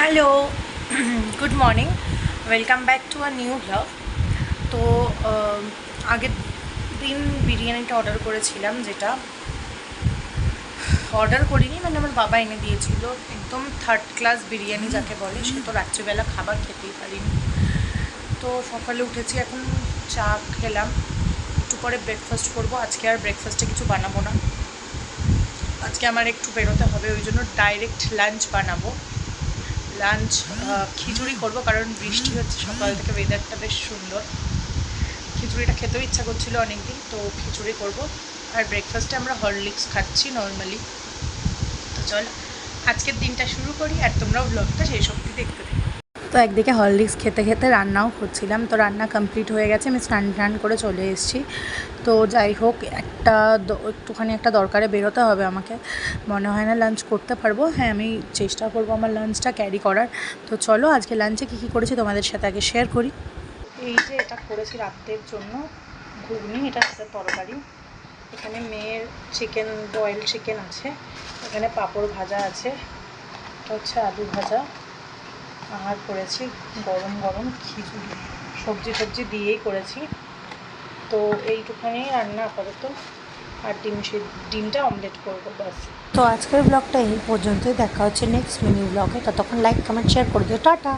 Hello good morning welcome back to a new blog তো আহ, আগের দিন বিরিয়ানিটা অর্ডার করেছিলাম যেটা। অর্ডার করিনি মানে আমার বাবা এনে দিয়েছিল। একদম থার্ড ক্লাস বিরিয়ানি যাকে বলে সে তো রাত্রিবেলা খাবার খেতেই পারিনি। তো সকালে উঠেছি এখন চা খেলাম। একটু পরে ব্রেকফাস্ট করব। আজকে আর ব্রেকফাস্টে কিছু বানাবো না। আজকে আমার একটু বেরোতে হবে ওই জন্য ডাইরেক্ট লাঞ্চ বানাবো। লাঞ্চ খিচুড়ি করব কারণ বৃষ্টি হচ্ছে, সকাল থেকে ওয়েদারটা বেশ সুন্দর। খিচুড়িটা খেতেও ইচ্ছা করছিল অনেকদিন, তো খিচুড়ি করব। আর ব্রেকফাস্টে আমরা হরলিক্স খাচ্ছি নর্মালি তো চল, আজকের দিনটা শুরু করি, আর তোমরাও ব্লগটা সেই সবটি দেখতে একদিকে হরলিক্স খেতে খেতে রান্নাও করছিলাম। তো রান্না কমপ্লিট হয়ে গেছে, আমি স্নান টান করে চলে এসেছি। তো যাই হোক, একটা একটুখানি একটা দরকারে বেরোতে হবে আমাকে। মনে হয় না লাঞ্চ করতে পারব। হ্যাঁ আমি চেষ্টা করব আমার লাঞ্চটা ক্যারি করার। তো চলো, আজকে লাঞ্চে কী কী করেছি তোমাদের সাথে আগে শেয়ার করি। এই যে এটা করেছি রাত্রের জন্য ঘুগনি, এটা হচ্ছে তরকারি। এখানে মেয়ের চিকেন বয়েল চিকেন আছে। এখানে পাঁপড় ভাজা আছে। হচ্ছে আলু ভাজা। আর করেছি, গরম গরম খিচুড়ি, সবজি টবজি দিয়েই করেছি। তো এইটুখানি রান্না আপাতত, আর ডিম সে, ডিমটা অমলেট করব, ব্যাস। তো আজকের ব্লগটা এই পর্যন্তই, দেখা হচ্ছে নেক্সট মিনি ব্লগে ততক্ষণ লাইক কমেন্ট শেয়ার করে দিও। টাটা!